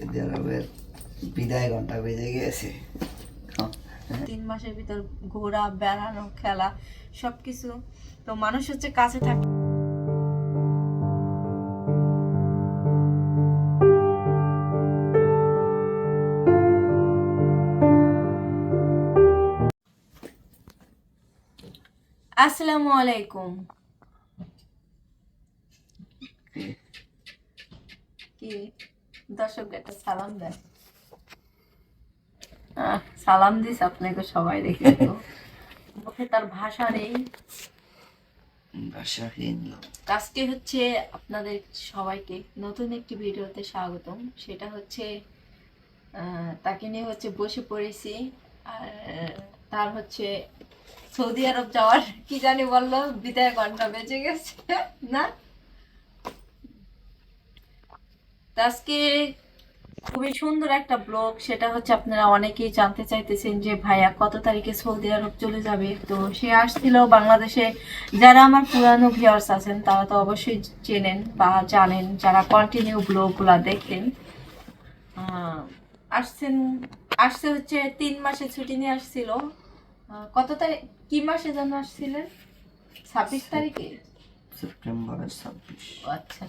Saudi আরবের বিদায় ঘণ্টা বেজে গিয়েছে তিন মাসের ভিতর ঘোরা বেড়ানো খেলা সবকিছু। তো মানুষ হচ্ছে কাছে থাকে। আসসালামু আলাইকুম। কি? দর্শক একটা সালাম দেন। সালাম দিস আপনাকে সবাই দেখে। মুখে তার ভাষা নেই। ভাষাহীন আজকে হচ্ছে আপনাদের সবাইকে নতুন একটি ভিডিওতে স্বাগতম। সেটা হচ্ছে তাকে নিয়ে হচ্ছে বসে পড়েছি। আর তার হচ্ছে সৌদি আরব যাওয়ার কি জানি বলল বিদায় ঘণ্টা বেঁচে গেছে। না তো আজকে খুবই সুন্দর একটা ব্লগ, সেটা হচ্ছে আপনারা অনেকেই জানতে চাইতেছেন যে, ভাইয়া, কত তারিখে সৌদি আরব চলে যাবে? তো সে আসছিল বাংলাদেশে। যারা আমার পুরানো ভিউয়ার্স আছেন, তারা তো অবশ্যই চেনেন বা জানেন, যারা কন্টিনিউ ব্লগগুলো দেখেন আসছেন, আসছে হচ্ছে তিন মাসে ছুটি নিয়ে আসছিল। কত তারিখ, কি মাসে যেন আসছিলেন? ছাব্বিশ তারিখে? সেপ্টেম্বরের ছাব্বিশ। আচ্ছা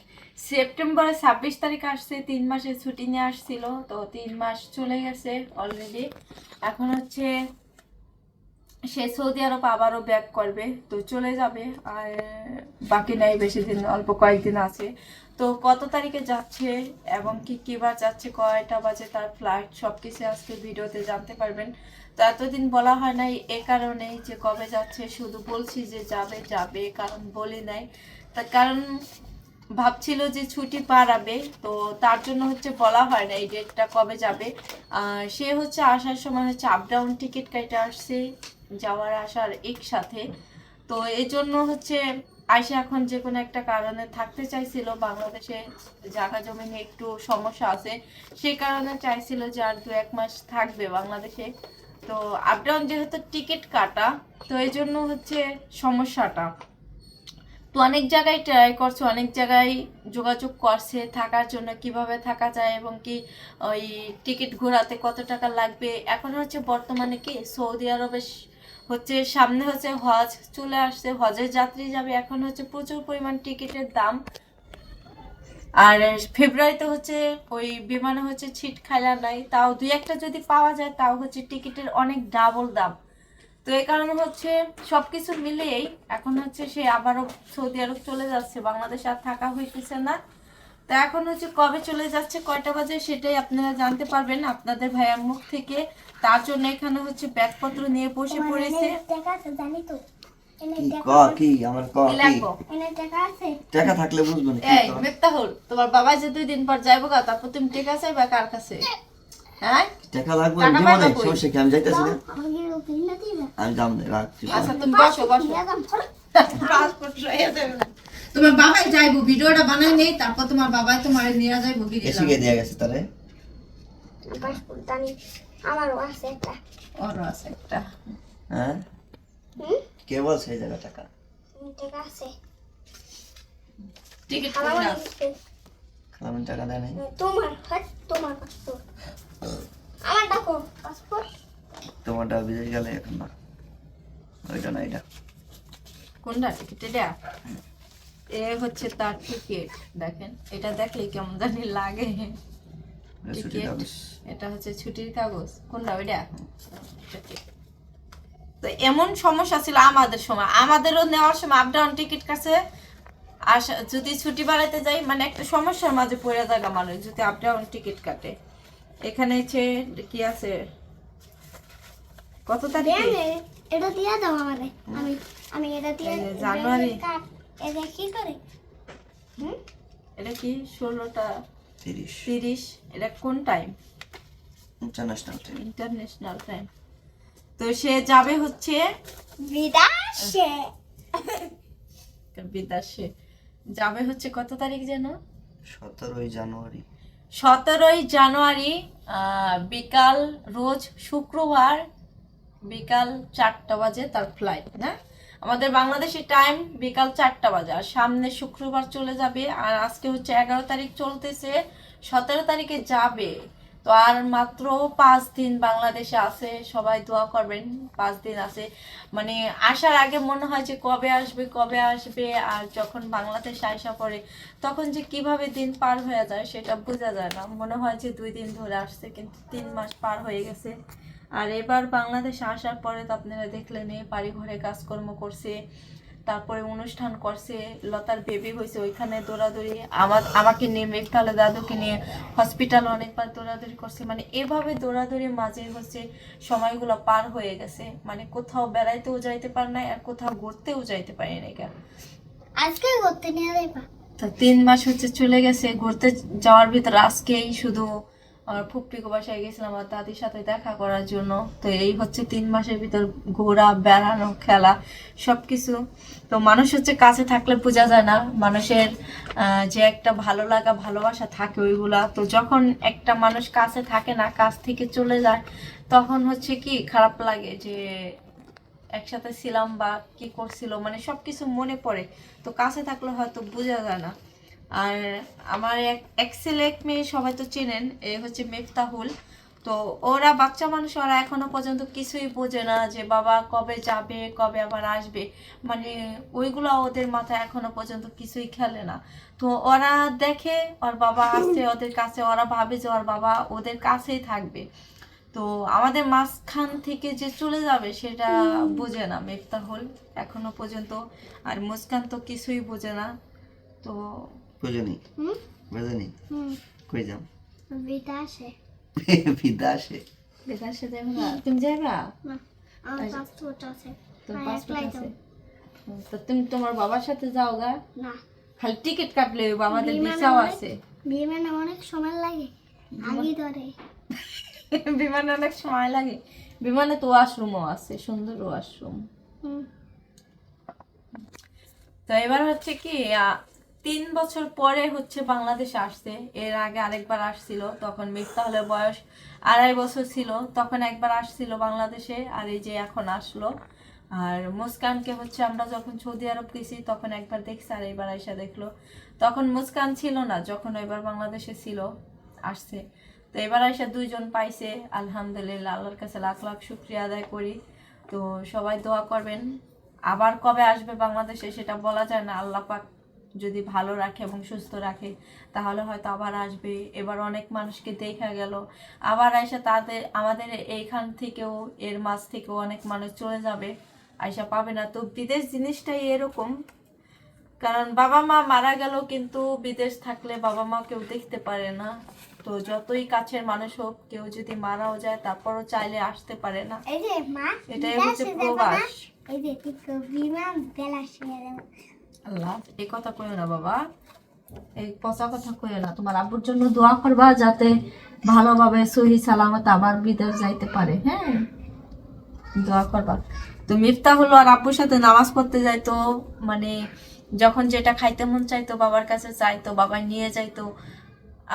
সেপ্টেম্বরের ছাব্বিশ তারিখ আসছে, তিন মাসের ছুটি নিয়ে আসছিল, তো তিন মাস চলে গেছে অলরেডি এখন হচ্ছে সে সৌদি আরব আবারও ব্যাক করবে, তো চলে যাবে, আর বাকি নাই বেশি দিন, অল্প কয়েকদিন আছে। তো কত তারিখে যাচ্ছে এবং কি কিবার যাচ্ছে, কয়টা বাজে তার ফ্লাইট সব কিছু আজকে ভিডিওতে জানতে পারবেন। তো এতদিন বলা হয় নাই এ কারণেই যে কবে যাচ্ছে, শুধু বলছি যে যাবে যাবে কারণ বলি নাই। তার কারণ ভাবছিল যে ছুটি পারাবে তো তার জন্য হচ্ছে বলা হয় না এই ডেটটা কবে যাবে। সে হচ্ছে আসার সময় হচ্ছে আপ ডাউন টিকিট কেটে আসছে, যাওয়ার আসার একসাথে। তো এই জন্য হচ্ছে আয়সা এখন যে কোনো একটা কারণে থাকতে চাইছিল, বাংলাদেশে জায়গা জমি নিয়ে একটু সমস্যা আছে সেই কারণে চাইছিল যে আর দু এক মাস থাকবে বাংলাদেশে। তো আপ ডাউন যেহেতু টিকিট কাটা, তো এই জন্য হচ্ছে সমস্যাটা। তো অনেক জায়গায় ট্রাই করছে, অনেক জায়গায় যোগাযোগ করছে, থাকার জন্য কীভাবে থাকা যায় এবং কি ওই টিকিট ঘোরাতে কত টাকা লাগবে। এখন হচ্ছে বর্তমানে কি সৌদি আরবে হচ্ছে সামনে হচ্ছে হজ চলে আসছে, হজের যাত্রী যাবে, এখন হচ্ছে প্রচুর পরিমাণ টিকিটের দাম। আর ফেব্রুয়ারিতে হচ্ছে ওই বিমানে হচ্ছে ছিট খেলা নাই। তাও দুই একটা যদি পাওয়া যায়, তাও হচ্ছে টিকিটের অনেক ডাবল দাম। তো এই কারণে হচ্ছে সবকিছু মিলিয়েই এখন হচ্ছে সে আবারও সৌদি আরব চলে যাচ্ছে, বাংলাদেশ আর থাকা হইতেছে না। তো এখন হচ্ছে কবে চলে যাচ্ছে, কয়টা বাজে সেটাই আপনারা জানতে পারবেন আপনাদের ভাইয়ার মুখ থেকে। তার জন্য এখানে হচ্ছে ব্যাগপত্র নিয়ে বসে পড়েছে। টাকা আছে জানি তো এনে কি ক কি আমার ক কি কি? লাগবো? এনে টাকা থাকলে বুঝব না এই ক? তোমার বাবা যে দুই দিন পর যাইবো গা তারপর তুমি টেকা চাইবা কার কাছে? হ্যাঁ? টাকা লাগবে টাকা দিব পাইবা না কই? সমস্যা কি? আমি যাইতেছি না? আমাকে রুপিন না দিবে? আমি যাম না রাখছি। আচ্ছা তুমি বসো বসো। পাসপোর্ট লইয়া যাবে তোমার বাবাই যাইবো ভিডিওটা বানাই নেই তারপর তোমার বাবাই তোমার নিয়ে যাইবো এসে গিয়ে দিয়ে গেছে তারে। পাসপোর্ট জানি আমারও আছে একটা। ওর আছে একটা। হ্যাঁ? কে বলছে এই জায়গা টাকা টাকা আছে টিকিট আমার করে নাও। খালামেন টাকা দেয় নাই? তোমার তোমার পাসপোর্ট আমার ডাকো পাসপোর্ট তোমারটা বিদেশ গেলে এখন না। ওইটা না এটা কোনটা? টিকিট এটা এ হচ্ছে তার টিকিট দেখেন। এটা দেখলে কেমন জানি লাগে। এটা হচ্ছে ছুটির কাগজ। কোনটা? ওইটা। তো এমন সমস্যা ছিল আমাদের সময়। আমাদেরও নেওয়ার সময় আপ ডাউন টিকিট কাছে আসা যদি ছুটি বাড়াইতে যাই মানে একটা সমস্যার মাঝে পড়ে থাকা মানুষ যদি আপ ডাউন টিকিট কাটে। এখানে হচ্ছে কি আছে? কত তারিখে? এটা দিয়া দাও আমারে। আমি আমি এটা দিয়ে জানুয়ারি। এটা কি করে? হুম? এটা কি? ষোলোটা তিরিশ। তিরিশ। এটা কোন time international train international time তো সে যাবে হচ্ছে বিদাশে বিদেশে যাবে হচ্ছে কত তারিখ যেন? সতেরোই জানুয়ারি। সতেরোই জানুয়ারি বিকাল রোজ শুক্রবার বিকাল চারটা বাজে তার ফ্লাইট না? আমাদের বাংলাদেশের টাইম বিকাল চারটা বাজে আর সামনে শুক্রবার চলে যাবে আর আজকে হচ্ছে এগারো তারিখ চলতেছে সতেরো তারিখে যাবে। তো আর মাত্র পাঁচ দিন বাংলাদেশে আছে, সবাই দোয়া করবেন, পাঁচ দিন আছে। মানে আসার আগে মনে হয় যে কবে আসবে কবে আসবে, আর যখন বাংলাদেশে আসা পড়ে, তখন যে কীভাবে দিন পার হয়ে যায় সেটা বোঝা যায় না। মনে হয় যে দুই দিন ধরে আসছে, কিন্তু তিন মাস পার হয়ে গেছে। আর এবার বাংলাদেশে আসার পরে তো আপনারা দেখলেন, এই বাড়ি ঘরে কাজকর্ম করছে। তারপরে অনুষ্ঠান করছে লতার বেবি হয়েছে ওইখানে দৌড়াদৌড়ি আমার আমাকে নিয়ে মেঘতালে দাদুকে নিয়ে হসপিটাল অনেকবার দৌড়াদৌড়ি করছে। মানে এভাবে দৌড়াদৌড়ি মাঝে হচ্ছে সময়গুলো পার হয়ে গেছে। মানে কোথাও বেড়াইতেও যাইতে পার নাই আর কোথাও ঘুরতেও যাইতে পারি না কেন? আজকে করতে নিয়ে যাইবা? তো তিন মাস হচ্ছে চলে গেছে ঘুরতে যাওয়ার ভিতরে আজকেই শুধু আমার ফুপ্পিকে বাসায় গেছিলাম আর দাদির সাথে দেখা করার জন্য। তো এই হচ্ছে তিন মাসের ভিতর ঘোরা, বেড়ানো, খেলা, সবকিছু। তো মানুষ হচ্ছে কাছে থাকলে বোঝা যায় না, মানুষের যে একটা ভালো লাগা, ভালোবাসা থাকে ওইগুলা। তো যখন একটা মানুষ কাছে থাকে না, কাছ থেকে চলে যায়, তখন হচ্ছে কি খারাপ লাগে যে একসাথে ছিলাম বা কি করছিল মানে সবকিছু মনে পড়ে। তো কাছে থাকলে হয়তো বোঝা যায় না। আর আমার এক ছেলে এক মেয়ে সবাই তো চেনেন এ হচ্ছে মেফতাহুল। তো ওরা বাচ্চা মানুষ ওরা এখনও পর্যন্ত কিছুই বোঝে না যে বাবা কবে যাবে কবে আবার আসবে। মানে ওইগুলো ওদের মাথায় এখনও পর্যন্ত কিছুই খেলে না। তো ওরা দেখে ওর বাবা আসছে ওদের কাছে ওরা ভাবে যে ওর বাবা ওদের কাছেই থাকবে। তো আমাদের মাঝখান থেকে যে চলে যাবে সেটা বোঝে না মেফতাহুল এখনও পর্যন্ত আর মুস্কান তো কিছুই বোঝে না। তো বুঝনি হুম? বুঝনি হুম। কই যাও? বিদাসে না। তুমি যাবে না আমার পাসপোর্ট আছে। তোর হ্যাঁ, পাসপোর্ট আছে? তো তুমি তোমার বাবার সাথে যাও গা। না। খালি টিকিট কাটলে হইবো, আমাদের বিমানে ভিসাও অনেক- আছে। বিমানে অনেক সময় লাগে। আগে ধরে। বিমানে অনেক সময় লাগে। বিমানে তো ওয়াশরুমও আছে সুন্দর ওয়াশরুম হুম। তো এবার হচ্ছে কি তিন বছর পরে হচ্ছে বাংলাদেশে আসছে। এর আগে আরেকবার আসছিল, তখন মিফতাহলের বয়স আড়াই বছর ছিল, তখন একবার আসছিল বাংলাদেশে আর এই যে এখন আসলো। আর মুস্কানকে হচ্ছে আমরা যখন সৌদি আরব গেছি, তখন একবার দেখছি আর এবার আইসা দেখল। তখন মুস্কান ছিল না, যখন এবার বাংলাদেশে ছিল, আসছে। তো এবার আইসা দুইজন পাইছে, আলহামদুলিল্লাহ, আল্লাহর কাছে লাখ লাখ শুক্রিয়া আদায় করি। তো সবাই দোয়া করবেন। আবার কবে আসবে বাংলাদেশে সেটা বলা যায় না, আল্লাহ পাক যদি ভালো রাখে এবং সুস্থ রাখে তাহলে হয়তো আবার আসবে। এবার অনেক মানুষকে দেখা গেল। আবার এসে তাদের আমাদের এইখান থেকেও এর মাঝ থেকেও অনেক মানুষ চলে যাবে। আয়সা পাবে না। তো বিদেশ জিনিসটাই এরকম। কারণ বাবা মা মারা গেল কিন্তু বিদেশ থাকলে বাবা মা কেউ দেখতে পারে না। তো যতই কাছের মানুষ হোক কেউ যদি মারাও যায় তারপরও চাইলে আসতে পারে না। এটাই হচ্ছে? প্রবাস। আল্লাহ এই কথা কইও না বাবা। এই পচা কথা কইও না। তোমার আব্বুর জন্য দোয়া করবা যাতে ভালোভাবে সহি সালামত আবার বিদেশ যাইতে পারে হ্যাঁ? দোয়া করবা। তো মিফতা হলো আর আব্বুর সাথে নামাজ পড়তে যাইতো মানে যখন যেটা খাইতে মন চাইতো, বাবার কাছে চাইতো বাবা নিয়ে যাইতো,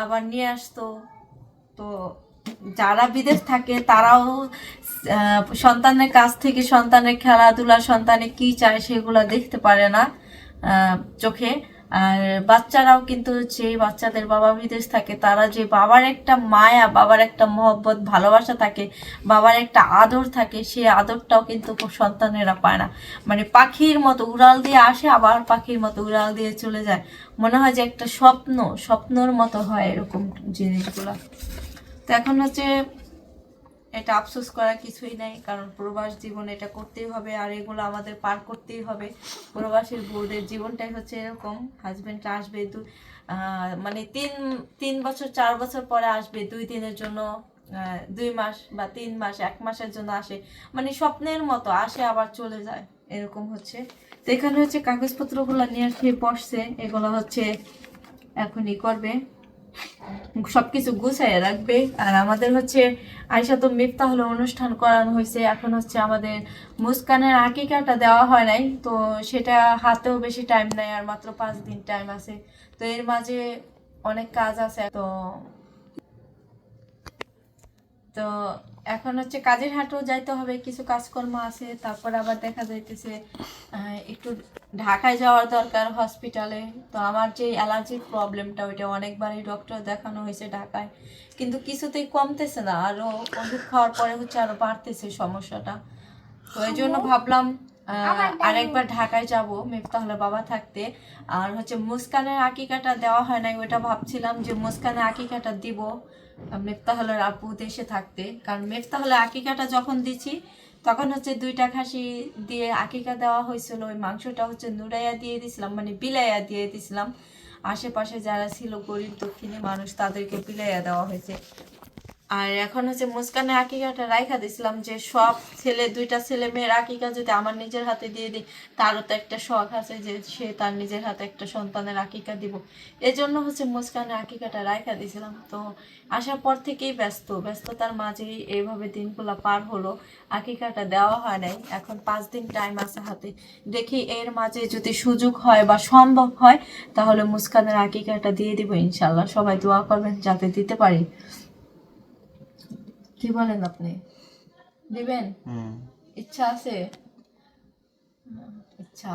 আবার নিয়ে আসতো। তো যারা বিদেশ থাকে, তারাও সন্তানের কাছ থেকে সন্তানের খেলাধুলা সন্তানে কি চায় সেগুলো দেখতে পারে না। চোখে। আর বাচ্চারাও কিন্তু যে বাচ্চাদের বাবা বিদেশ থাকে, তারা যে বাবার একটা মায়া, বাবার একটা মহব্বত, ভালোবাসা থাকে, বাবার একটা আদর থাকে সেই আদরটাও কিন্তু সন্তানেরা পায় না। মানে পাখির মতো উড়াল দিয়ে আসে, আবার পাখির মতো উড়াল দিয়ে চলে যায়। মনে হয় যে একটা স্বপ্ন, স্বপ্নর মতো হয় এরকম জিনিসগুলো। তো এখন হচ্ছে এটা আফসোস করার কিছুই নাই, কারণ প্রবাস জীবন এটা করতেই হবে আর এগুলো আমাদের পার করতেই হবে। প্রবাসীর বউদের জীবনটাই হচ্ছে এরকম হাজব্যান্ডটা আসবে দু মানে তিন তিন বছর, চার বছর পরে আসবে, দুই দিনের জন্য দুই মাস বা তিন মাস, এক মাসের জন্য আসে। মানে স্বপ্নের মতো আসে, আবার চলে যায়, এরকম হচ্ছে। তো এখানে হচ্ছে কাগজপত্রগুলো নিয়ে আসে, বসছে, এগুলো হচ্ছে এখনই করবে। সবকিছু গুছাইয়া রাখবে। আর আমাদের হচ্ছে আয়সা তো মিফতা হলো অনুষ্ঠান করানো হয়েছে। এখন হচ্ছে আমাদের মুস্কানের আকিকাটা দেওয়া হয় নাই, তো সেটা হাতেও বেশি টাইম নেয় আর মাত্র পাঁচ দিন টাইম আছে। তো এর মাঝে অনেক কাজ আছে, তো তো এখন হচ্ছে কাজের হাটেও যাইতে হবে কিছু কাজকর্ম আছে তারপর আবার দেখা যাইতেছে একটু ঢাকায় যাওয়ার দরকার হসপিটালে তো আমার যে অ্যালার্জির প্রবলেমটা ওইটা অনেকবারই ডক্টর দেখানো হয়েছে ঢাকায়। কিন্তু কিছুতেই কমতেছে না আরও ওষুধ খাওয়ার পরে হচ্ছে আরও বাড়তেছে সমস্যাটা। তো এই জন্য ভাবলাম আরেকবার ঢাকায় যাব তাহলে বাবা থাকতে। আর হচ্ছে মুস্কানের আকিকাটা দেওয়া হয় নাই ওটা ভাবছিলাম যে মুস্কানের আকিকাটা দিব। মেফতাহলের আপু দেশে থাকতে। কারণ মেফতাহলের আকিকাটা যখন দিছি, তখন হচ্ছে দুইটা খাসি দিয়ে আকিকা দেওয়া হয়েছিল। ওই মাংসটা হচ্ছে নুড়াইয়া দিয়ে দিছিলাম মানে বিলাইয়া দিয়ে দিছিলাম। আশেপাশে যারা ছিল গরিব দক্ষিণী মানুষ, তাদেরকে বিলাইয়া দেওয়া হয়েছে। আর এখন হচ্ছে মুস্কানের আকিকাটা রাইখা দিছিলাম যে সব ছেলে, দুইটা ছেলে মেয়ের আকিকা যদি আমার নিজের হাতে দিয়ে দিই, তারও তো একটা শখ আছে যে সে তার নিজের হাতে একটা সন্তানের আকিকা দিব। এজন্য হচ্ছে মুস্কানের আকিকাটা রাইখা দিছিলাম। তো আসার পর থেকেই ব্যস্ত, ব্যস্ততার মাঝেই এইভাবে দিনগুলো পার হলো। আকিকাটা দেওয়া হয় নাই। এখন পাঁচ দিন টাইম আছে হাতে। দেখি এর মাঝে যদি সুযোগ হয় বা সম্ভব হয়, তাহলে মুস্কানের আকিকাটা দিয়ে দিব ইনশাল্লাহ। সবাই দোয়া করবেন যাতে দিতে পারি। কি বলেন আপনি। দিবেন? ইচ্ছা আছে? ইচ্ছা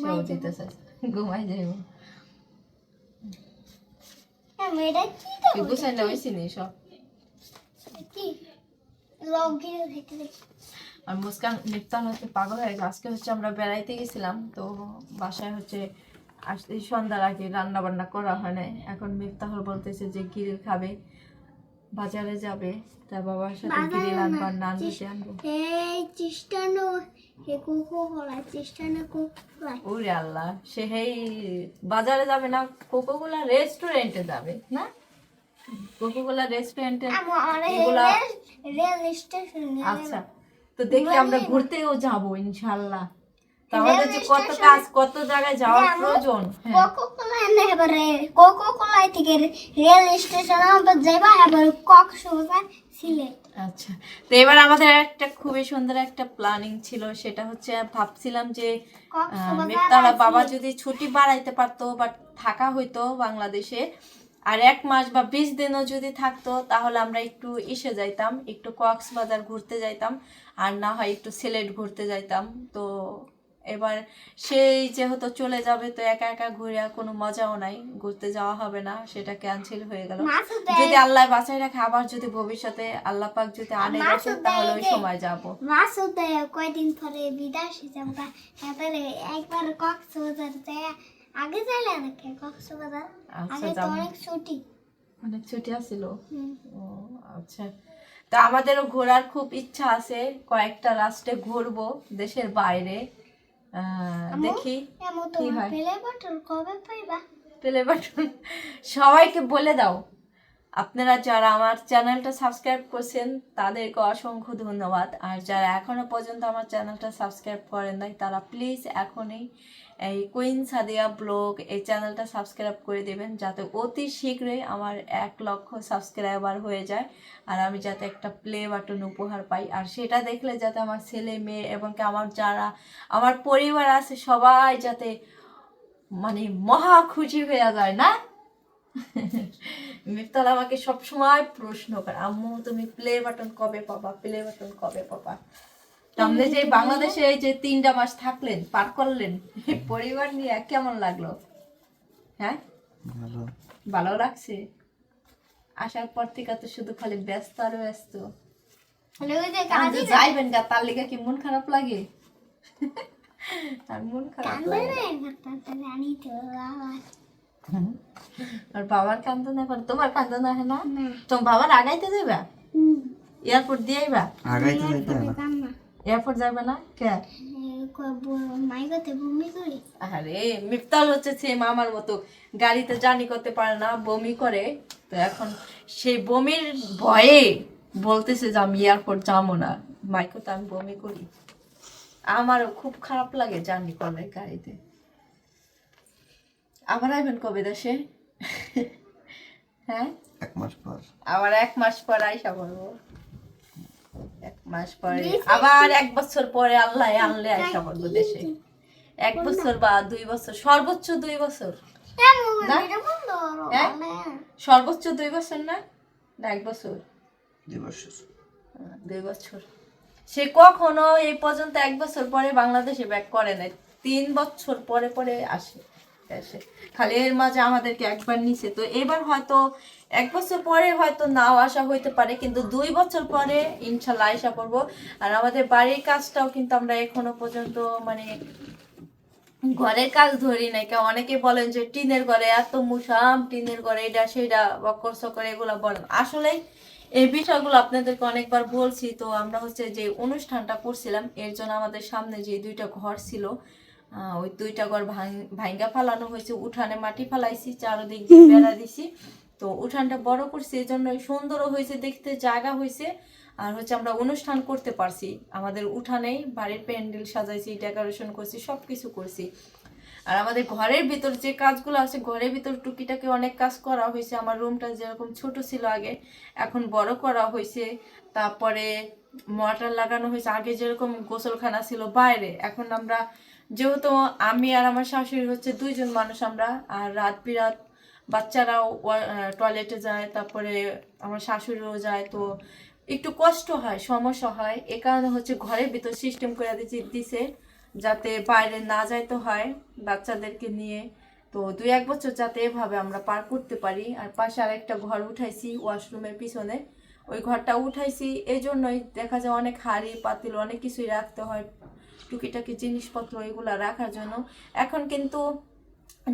সেও দিতে চাই ঘুমাই যাইব না নি সব। আর মুস্কান হচ্ছে পাগল হয়ে গেছে। আজকে হচ্ছে আমরা বেড়াইতে গেছিলাম তো বাসায় হচ্ছে আসতে সন্ধ্যার আগে রান্না বান্না করা হয় নাই। এখন মিফতাহর বলতেছে যে গিরিল খাবে। বাজারে যাবে তার বাবার সাথে গিরিল আনব আর নান রুটি আনব। এই চেষ্টানো হে কোকো কলা চেষ্টানো কোকো ওরে আল্লাহ সে হেই বাজারে যাবে না কোকোকোলা রেস্টুরেন্টে যাবে না? কোকোকোলা রেস্টুরেন্টে আমার এগুলা রেল স্টেশন আচ্ছা তো দেখি আমরা ঘুরতেও যাব ইনশাল্লাহ। তো আমাদের যে কত কাজ কত জায়গায় যাওয়ার প্রয়োজন? হ্যাঁ। থেকে রেল স্টেশন আমরা যাইবা এবার কক্সবাজার সিলেট। আচ্ছা তো এবার আমাদের একটা খুবই সুন্দর একটা প্ল্যানিং ছিল সেটা হচ্ছে ভাবছিলাম যে বাবা যদি ছুটি বাড়াইতে পারতো বা থাকা হইতো বাংলাদেশে আর এক মাস বা বিশ দিনও যদি থাকতো তাহলে আমরা একটু এসে যাইতাম একটু কক্সবাজার ঘুরতে যাইতাম আর না হয় একটু সিলেট ঘুরতে যাইতাম। তো এবার সেই যেহেতু চলে যাবে তো একা একা ঘুরে আর কোনো মজাও নাই ঘুরতে যাওয়া হবে না সেটা ক্যান্সেল হয়ে গেল। যদি আল্লাহ বাঁচাই রাখে আবার যদি ভবিষ্যতে আল্লাহ পাক যদি আনে সাথে তাহলে ওই সময় যাব। মাসুদ কয়দিন পরে বিদেশ যাব? এবারে একবার কক্সবাজার যায়। আগে যাইলে নাকি কক্সবাজার? আচ্ছা, আগে তো অনেক ছুটি। অনেক ছুটি আছিল। ও আচ্ছা। তা আমাদেরও ঘোরার খুব ইচ্ছা আছে কয়েকটা রাষ্ট্রে ঘুরবো দেশের বাইরে? দেখি কি হয়? পেলে বাটন সবাইকে বলে দাও। আপনারা যারা আমার চ্যানেলটা সাবস্ক্রাইব করছেন তাদেরকে অসংখ্য ধন্যবাদ। আর যারা এখনও পর্যন্ত আমার চ্যানেলটা সাবস্ক্রাইব করেন নাই তারা প্লিজ এখনই এই কুইন সাদিয়া ব্লগ এই চ্যানেলটা সাবস্ক্রাইব করে দেবেন যাতে অতি শীঘ্রই আমার এক লক্ষ সাবস্ক্রাইবার হয়ে যায়। আর আমি যাতে একটা প্লে বাটন উপহার পাই। আর সেটা দেখলে যাতে আমার ছেলে, মেয়ে এবং কি আমার যারা, আমার পরিবার আছে, সবাই যাতে মানে মহা খুশি হয়ে যায়, না? মিফতাল আমাকে সবসময় প্রশ্ন করে, আম্মু, তুমি প্লে বাটন কবে পাবা? প্লে বাটন কবে পাবা? আপনি যে বাংলাদেশে এই যে তিনটা মাস থাকলেন পার করলেন পরিবার নিয়ে কেমন লাগল? হ্যাঁ? ভালো। ভালো লাগছে? আসার পর থেকে তো শুধু খালি ব্যস্ত আর ব্যস্ত। যাইবেন গা তার লিগে কি মন খারাপ লাগে? আর মন খারাপ। আর বাবার কান্দন এখন তোমার কান্দন আছে না? না। তোমার বাবার আগাইতে যাইবা? এয়ারপোর্ট আগাইতে যাইতে না। কাম না। এয়ারপোর্ট যাবে না? কে? করি। আরে মিফতাল হচ্ছে সেম আমার মতো। গাড়িতে জার্নি করতে পারে না বমি করে। তো এখন সেই বমির ভয়ে বলতেছে যে আমি এয়ারপোর্ট যাব না। মাইকে তো আমি বমি করি। আমারও খুব খারাপ লাগে জার্নি করলে গাড়িতে। আবার আসবেন কবে দেশে? হ্যাঁ? এক মাস পর। আবার এক মাস পর আইসা বলব। এক মাস পরে আবার এক বছর পরে আল্লাহ আনলে আইসা দেশে। এক বছর বা দুই বছর সর্বোচ্চ দুই বছর। হ্যাঁ? সর্বোচ্চ দুই বছর না? না এক বছর। দুই বছর। দুই বছর। সে কখনো এই পর্যন্ত এক বছর পরে বাংলাদেশে ব্যাক করে নাই। তিন বছর পরে পরে আসে আসে খালি এর মাঝে আমাদেরকে একবার নিছে। তো এবার হয়তো এক বছর পরে হয়তো নাও আসা হইতে পারে কিন্তু দুই বছর পরে ইনশাল্লাহ আসা পড়ব। আর আমাদের বাড়ির কাজটাও কিন্তু আমরা এখনও পর্যন্ত মানে ঘরের কাজ ধরি নাই। কেউ অনেকে বলেন যে টিনের ঘরে এত মুসাম টিনের ঘরে এটা সেটা বকর সকর এগুলো বলেন। আসলে এই বিষয়গুলো আপনাদেরকে অনেকবার বলছি তো আমরা হচ্ছে যে অনুষ্ঠানটা করছিলাম এর জন্য আমাদের সামনে যে দুইটা ঘর ছিল আহ, ওই দুইটা ঘর ভাঙ্গা ফালানো হয়েছে উঠানে মাটি ফালাইছি চারদিক দিয়ে বেড়া দিছি। তো উঠানটা বড় করছি এই জন্য সুন্দরও হয়েছে, দেখতে জায়গা হয়েছে। আর হচ্ছে আমরা অনুষ্ঠান করতে পারছি, আমাদের উঠানেই বাড়ির প্যান্ডেল সাজাইছি, ডেকোরেশন করছি সব কিছু করছি। আর আমাদের ঘরের ভিতর যে কাজগুলো আছে, ঘরের ভিতর টুকিটাকে অনেক কাজ করা হয়েছে। আমার রুমটা যেরকম ছোট ছিল আগে, এখন বড় করা হয়েছে। তারপরে মোটর লাগানো হয়েছে, আগে যেরকম গোসলখানা ছিল বাইরে, এখন আমরা যেহেতু আমি আর আমার শাশুড়ি হচ্ছে দুইজন মানুষ আমরা, আর রাত বিরাত বাচ্চারাও টয়লেটে যায়, তারপরে আমার শাশুড়িও যায়, তো একটু কষ্ট হয়, সমস্যা হয়। এ কারণে হচ্ছে ঘরের ভিতর সিস্টেম করে দিচ্ছে দিছে, যাতে বাইরে না যাইতে হয় বাচ্চাদেরকে নিয়ে। তো দুই এক বছর যাতে এভাবে আমরা পার করতে পারি। আর পাশে আরেকটা ঘর উঠাইছি ওয়াশরুমের পিছনে। ওই ঘরটা উঠাইছি এই জন্যই দেখা যায় অনেক হাড়ি, পাতিল, অনেক কিছুই রাখতে হয়। টুকিটাকি জিনিসপত্র এগুলা রাখার জন্য। এখন কিন্তু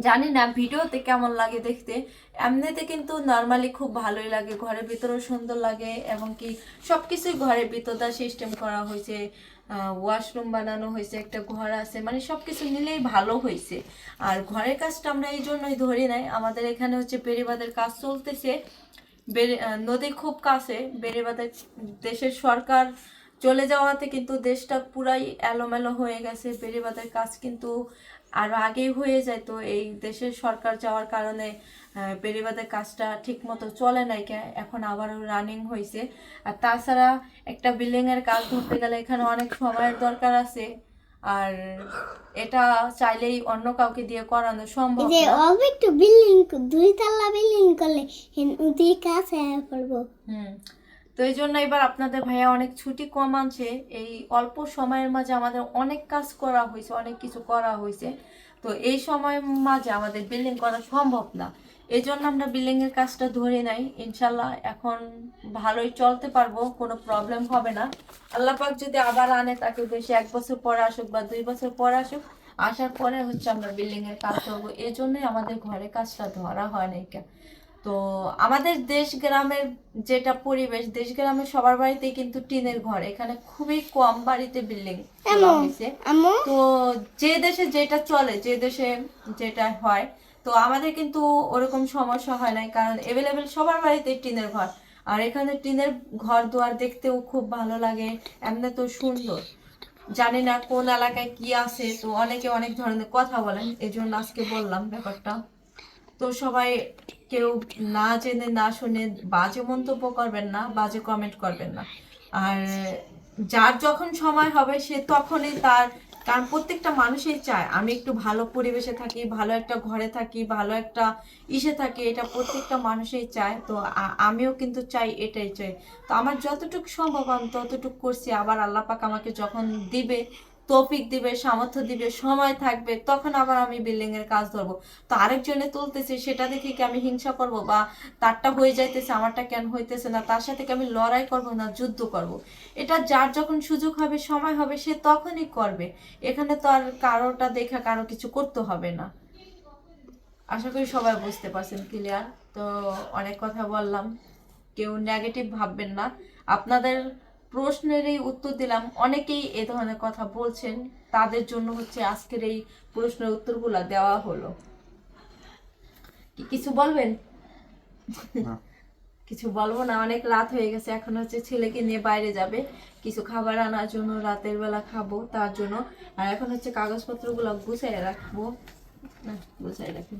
জানি না, ভিডিওতে কেমন লাগে দেখতে। এমনিতে কিন্তু নর্মালি খুব ভালোই লাগে, ঘরের ভিতরেও সুন্দর লাগে, এবং কি সব কিছুই ঘরের ভিতরটা সিস্টেম করা হয়েছে ওয়াশরুম বানানো হয়েছে, একটা ঘর আছে মানে সব কিছু মিলেই ভালো হয়েছে। আর ঘরের কাজটা আমরা এই জন্যই ধরি নাই, আমাদের এখানে হচ্ছে বেড়িবাদের কাজ চলতেছে। বেড়ে- নদী খুব কাছে বেড়িবাদের দেশের সরকার চলে যাওয়াতে কিন্তু দেশটা পুরাই এলোমেলো হয়ে গেছে বেড়িবাদের কাজ কিন্তু আরও আগেই হয়ে যায়। তো এই দেশের সরকার যাওয়ার কারণে বেড়িবাদের কাজটা ঠিক মতো চলে নাই কে এখন আবারও রানিং হয়েছে আর তাছাড়া একটা বিল্ডিং এর কাজ ধরতে গেলে এখানে অনেক সময়ের দরকার আছে। আর এটা চাইলেই অন্য কাউকে দিয়ে করানো সম্ভব যে অল্প একটু বিল্ডিং দুই তলা বিল্ডিং করলে নদীর কাছে পড়ব। হুম। তো এই জন্য এবার আপনাদের ভাইয়া অনেক ছুটি কম আনছে। এই অল্প সময়ের মাঝে আমাদের অনেক কাজ করা হয়েছে, অনেক কিছু করা হয়েছে। তো এই সময়ের মাঝে আমাদের বিল্ডিং করা সম্ভব না। এই জন্য আমরা বিল্ডিং এর কাজটা ধরে নাই। ইনশাল্লাহ এখন ভালোই চলতে পারব, কোনো প্রবলেম হবে না। আল্লাহ পাক যদি আবার আনে, তাকে বেশি এক বছর পরে আসুক বা দুই বছর পরে আসুক, আসার পরে হচ্ছে আমরা বিল্ডিং এর কাজ করব। এই জন্যই আমাদের ঘরে কাজটা ধরা হয় কেন তো আমাদের দেশ গ্রামের যেটা পরিবেশ দেশ গ্রামের সবার বাড়িতেই কিন্তু টিনের ঘর। এখানে খুবই কম বাড়িতে বিল্ডিং তো যে দেশে যেটা চলে যে দেশে যেটা হয় তো আমাদের কিন্তু ওরকম সমস্যা হয় না কারণ এভেলেবেল সবার বাড়িতে টিনের ঘর। আর এখানে টিনের ঘর দুয়ার দেখতেও খুব ভালো লাগে এমনি তো সুন্দর। জানি না কোন এলাকায় কি আছে তো অনেকে অনেক ধরনের কথা বলেন এই জন্য আজকে বললাম ব্যাপারটা। তো সবাই কেউ না জেনে, না শুনে বাজে মন্তব্য করবেন না, বাজে কমেন্ট করবেন না। আর যার যখন সময় হবে, সে তখনই তার, কারণ প্রত্যেকটা মানুষই চায়, আমি একটু ভালো পরিবেশে থাকি, ভালো একটা ঘরে থাকি, ভালো একটা ইসে থাকি, এটা প্রত্যেকটা মানুষই চায়। তো আমিও কিন্তু চাই, এটাই চাই। তো আমার যতটুকু সম্ভব, আমি ততটুকু করছি। আবার আল্লাহ পাক আমাকে যখন দিবে তৌফিক দিবে, সামর্থ্য দিবে, সময় থাকবে, তখন আবার আমি বিল্ডিং এর কাজ ধরবো। তো আরেকজনে তুলতেছে, সেটা দেখে কি আমি হিংসা করব বা তারটা হয়ে যাইতেছে, আমারটা কেন হইতেছে না, তার সাথে কি আমি লড়াই করব না, যুদ্ধ করব? এটা যার যখন সুযোগ হবে, সময় হবে, সে তখনই করবে। এখানে তো আর কারোটা দেখা, কারও কিছু করতে হবে না। আশা করি সবাই বুঝতে পারছেন ক্লিয়ার তো অনেক কথা বললাম। কেউ নেগেটিভ ভাববেন না। আপনাদের প্রশ্নেরই উত্তর দিলাম। অনেকেই এ ধরনের কথা বলছেন। তাদের জন্য হচ্ছে আজকের এই প্রশ্নের উত্তরগুলো দেওয়া হলো। কি কিছু বলবেন? কিছু বলব না অনেক রাত হয়ে গেছে। এখন হচ্ছে ছেলেকে নিয়ে বাইরে যাবে। কিছু খাবার আনার জন্য রাতের বেলা খাব তার জন্য। আর এখন হচ্ছে কাগজপত্রগুলো গুছিয়ে রাখব। না গুছিয়ে রাখি।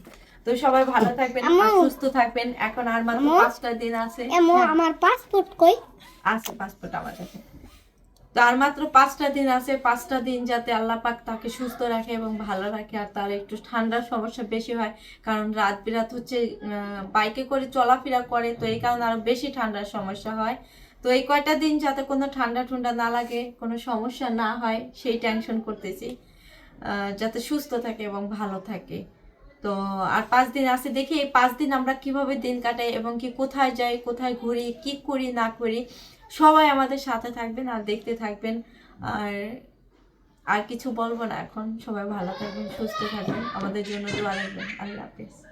তো সবাই ভালো থাকবেন সুস্থ থাকবেন। এখন আর মাত্র পাঁচটা দিন আছে। হ্যাঁ। আমার পাসপোর্ট কই? আছে পাসপোর্ট আমার কাছে। তো আর মাত্র পাঁচটা দিন আছে। পাঁচটা দিন যাতে আল্লাহ পাক তাকে সুস্থ রাখে এবং ভালো রাখে আর তার একটু ঠান্ডার সমস্যা বেশি হয়। কারণ রাত বিরাত হচ্ছে বাইকে করে চলাফেরা করে তো এই কারণে আরও বেশি ঠান্ডার সমস্যা হয়। তো এই কয়টা দিন যাতে কোনো ঠান্ডা ঠান্ডা না লাগে কোনো সমস্যা না হয় সেই টেনশন করতেছি। যাতে সুস্থ থাকে এবং ভালো থাকে। তো আর পাঁচ দিন আছে দেখি এই পাঁচ দিন আমরা কীভাবে দিন কাটাই এবং কি কোথায় যাই, কোথায় ঘুরি, কি করি, না করি, সবাই আমাদের সাথে থাকবেন আর দেখতে থাকবেন। আর আর কিছু বলব না এখন। সবাই ভালো থাকবেন, সুস্থ থাকবেন। আমাদের জন্য দোয়া রাখবেন। আল্লাহ হাফেজ।